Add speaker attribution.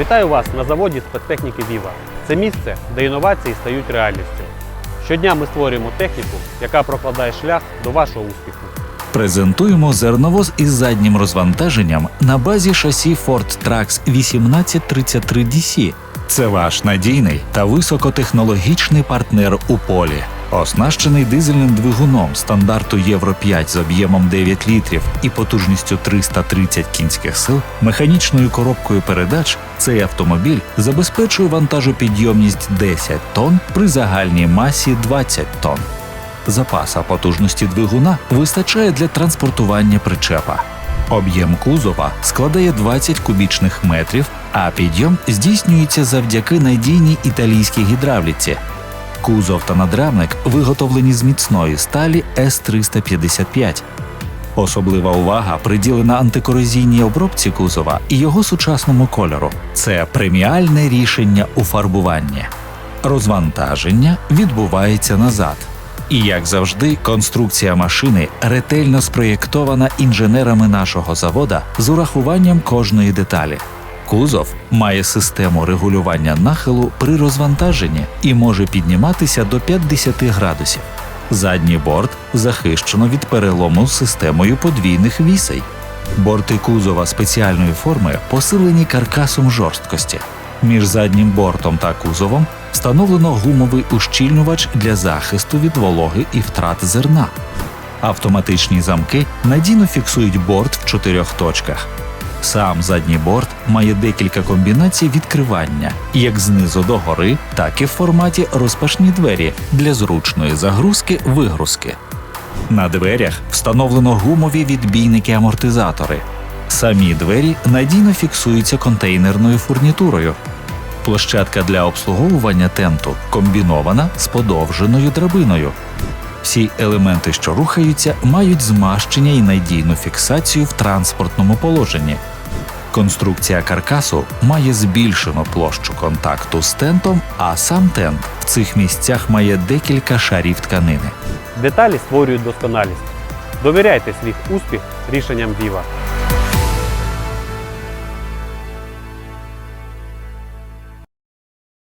Speaker 1: Вітаю вас на заводі спецтехніки Віва. Це місце, де інновації стають реальністю. Щодня ми створюємо техніку, яка прокладає шлях до вашого успіху.
Speaker 2: Презентуємо зерновоз із заднім розвантаженням на базі шасі Ford Trax 1833 DC. Це ваш надійний та високотехнологічний партнер у полі. Оснащений дизельним двигуном стандарту Євро 5 з об'ємом 9 літрів і потужністю 330 кінських сил, механічною коробкою передач цей автомобіль забезпечує вантажопідйомність 10 тонн при загальній масі 20 тонн. Запаса потужності двигуна вистачає для транспортування причепа. Об'єм кузова складає 20 кубічних метрів, а підйом здійснюється завдяки надійній італійській гідравліці. Кузов та надрамник виготовлені з міцної сталі С-355. Особлива увага приділена антикорозійній обробці кузова і його сучасному кольору. Це преміальне рішення у фарбуванні. Розвантаження відбувається назад. І як завжди, конструкція машини ретельно спроєктована інженерами нашого завода з урахуванням кожної деталі. Кузов має систему регулювання нахилу при розвантаженні і може підніматися до 50 градусів. Задній борт захищено від перелому системою подвійних вісей. Борти кузова спеціальної форми посилені каркасом жорсткості. Між заднім бортом та кузовом встановлено гумовий ущільнювач для захисту від вологи і втрат зерна. Автоматичні замки надійно фіксують борт в чотирьох точках. Сам задній борт має декілька комбінацій відкривання, як знизу до гори, так і в форматі розпашні двері для зручної загрузки-вигрузки. На дверях встановлено гумові відбійники-амортизатори. Самі двері надійно фіксуються контейнерною фурнітурою. Площадка для обслуговування тенту комбінована з подовженою драбиною. Всі елементи, що рухаються, мають змащення і надійну фіксацію в транспортному положенні. Конструкція каркасу має збільшену площу контакту з тентом, а сам тент в цих місцях має декілька шарів тканини.
Speaker 1: Деталі створюють досконалість. Довіряйте свій успіх рішенням Віва.